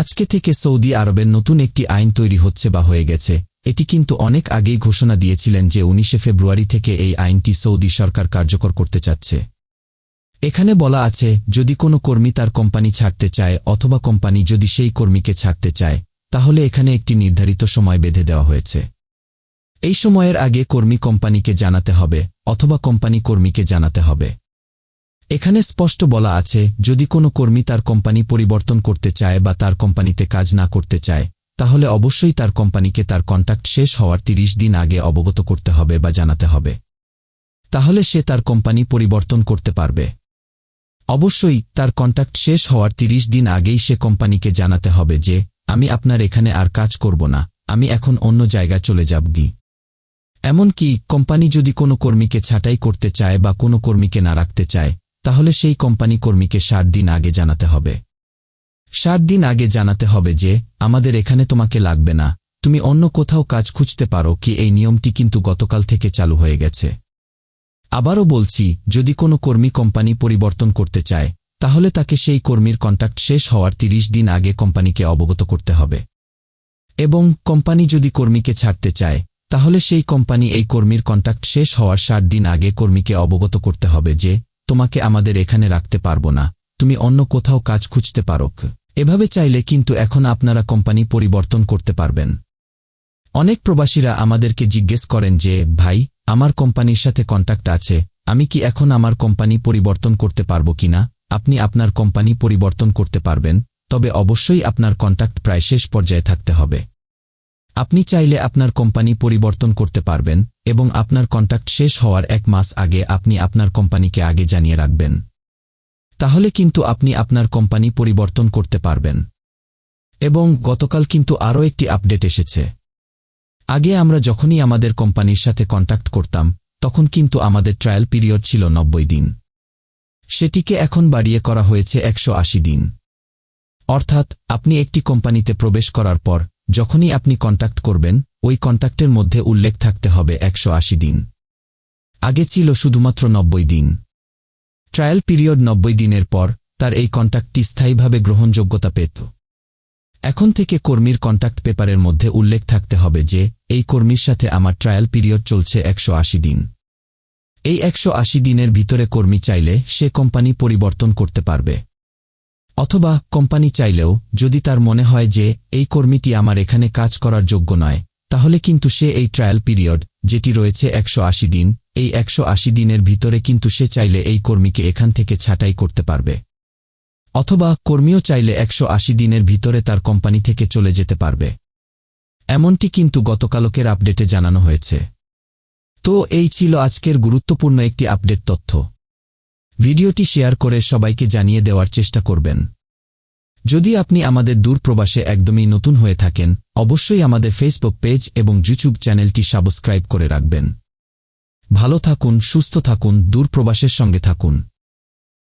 আজকে থেকে সৌদি আরবের নতুন একটি আইন তৈরি হচ্ছে বা হয়ে গেছে। এটি কিন্তু অনেক আগেই ঘোষণা দিয়েছিলেন যে উনিশে ফেব্রুয়ারি থেকে এই আইনটি সৌদি সরকার কার্যকর করতে চাচ্ছে। এখানে বলা আছে, যদি কোনো কর্মী তার কোম্পানি ছাড়তে চায় অথবা কোম্পানি যদি সেই কর্মীকে ছাড়তে চায়, তাহলে এখানে একটি নির্ধারিত সময় বেঁধে দেওয়া হয়েছে। এই সময়ের আগে কর্মী কোম্পানিকে জানাতে হবে অথবা কোম্পানি কর্মীকে জানাতে হবে। এখানে স্পষ্ট বলা আছে, যদি কোনো কর্মী তার কোম্পানি পরিবর্তন করতে চায় বা তার কোম্পানিতে কাজ না করতে চায়, তাহলে অবশ্যই তার কোম্পানিকে তার কন্ট্যাক্ট শেষ হওয়ার ৩০ দিন আগে অবগত করতে হবে বা জানাতে হবে। তাহলে সে তার কোম্পানি পরিবর্তন করতে পারবে। অবশ্যই, তার কন্ট্যাক্ট শেষ হওয়ার ৩০ দিন আগেই সে কোম্পানিকে জানাতে হবে যে, আমি আপনার এখানে আর কাজ করব না, আমি এখন অন্য জায়গা চলে যাব গি। এমনকি, কোম্পানি যদি কোনো কর্মীকে ছাঁটাই করতে চায় বা কোনো কর্মীকে না রাখতে চায় তাহলে সেই কোম্পানি কর্মীকে ষাট দিন আগে জানাতে হবে। ষাট দিন আগে জানাতে হবে যে, আমাদের এখানে তোমাকে লাগবে না। তুমি অন্য কোথাও কাজ খুঁজতে পারো কি এই নিয়মটি কিন্তু গতকাল থেকে চালু হয়ে গেছে। আবারও বলছি, যদি কোনো কর্মী কোম্পানি পরিবর্তন করতে চায়, তাহলে তাকে সেই কর্মীর কন্ট্যাক্ট শেষ হওয়ার ৩০ দিন আগে কোম্পানিকে অবগত করতে হবে। এবং কোম্পানি যদি কর্মীকে ছাড়তে চায়, তাহলে সেই কোম্পানি এই কর্মীর কন্ট্যাক্ট শেষ হওয়ার ষাট দিন আগে কর্মীকে অবগত করতে হবে যে তোমাকে আমাদের এখানে রাখতে পারব না। তুমি অন্য কোথাও কাজ খুঁজতে পারো এভাবে চাইলে কিন্তু এখন আপনারা কোম্পানি পরিবর্তন করতে পারবেন। অনেক প্রবাসীরা আমাদেরকে জিজ্ঞেস করেন যে, ভাই, আমার কোম্পানির সাথে কন্ট্যাক্ট আছে, আমি কি এখন আমার কোম্পানি পরিবর্তন করতে পারব কিনা আপনি আপনার কোম্পানি পরিবর্তন করতে পারবেন, তবে অবশ্যই আপনার কন্ট্যাক্ট প্রায় শেষ পর্যায়ে থাকতে হবে। আপনি চাইলে আপনার কোম্পানি পরিবর্তন করতে পারবেন এবং আপনার কন্ট্যাক্ট শেষ হওয়ার এক মাস আগে আপনি আপনার কোম্পানিকে আগে জানিয়ে রাখবেন। তাহলে কিন্তু আপনি আপনার কোম্পানি পরিবর্তন করতে পারবেন। এবং গতকাল কিন্তু আরও একটি আপডেট এসেছে। আগে আমরা যখনই আমাদের কোম্পানির সাথে কন্ট্যাক্ট করতাম, তখন কিন্তু আমাদের ট্রায়াল পিরিয়ড ছিল নব্বই দিন। সেটিকে এখন বাড়িয়ে করা হয়েছে একশো আশি দিন। অর্থাৎ আপনি একটি কোম্পানিতে প্রবেশ করার পর যখনই আপনি কন্ট্যাক্ট করবেন, ওই কন্ট্যাক্টের মধ্যে উল্লেখ থাকতে হবে একশো আশি দিন। আগে ছিল শুধুমাত্র নব্বই দিন। ট্রায়াল পিরিয়ড নব্বই দিনের পর, তার এই কন্ট্যাক্টটি স্থায়ীভাবে গ্রহণযোগ্যতা পেত। এখন থেকে কর্মীর কন্ট্যাক্ট পেপারের মধ্যে উল্লেখ থাকতে হবে যে, এই কর্মীর সাথে আমার ট্রায়াল পিরিয়ড চলছে একশো আশি দিন। এই একশো আশি দিনের ভিতরে কর্মী চাইলে সে কোম্পানি পরিবর্তন করতে পারবে। অথবা কোম্পানি চাইলেও যদি তার মনে হয় যে এই কর্মীটি আমার এখানে কাজ করার যোগ্য নয়, তাহলে কিন্তু সে এই ট্রায়াল পিরিয়ড যেটি রয়েছে একশো আশি দিন, এই একশো আশি দিনের ভিতরে কিন্তু সে চাইলে এই কর্মীকে এখান থেকে ছাঁটাই করতে পারবে। অথবা কর্মীও চাইলে একশ আশি দিনের ভিতরে তার কোম্পানি থেকে চলে যেতে পারবে। এমনটি কিন্তু গতকালকের আপডেটে জানানো হয়েছে। তো এই ছিল আজকের গুরুত্বপূর্ণ একটি আপডেট তথ্য। ভিডিওটি শেয়ার করে সবাইকে জানিয়ে দেওয়ার চেষ্টা করবেন। যদি আপনি আমাদের দূরপ্রবাসে একদমই নতুন হয়ে থাকেন, অবশ্যই আমাদের ফেসবুক পেজ এবং ইউটিউব চ্যানেলটি সাবস্ক্রাইব করে রাখবেন। ভালো থাকুন, সুস্থ থাকুন, দূরপ্রবাসের সঙ্গে থাকুন।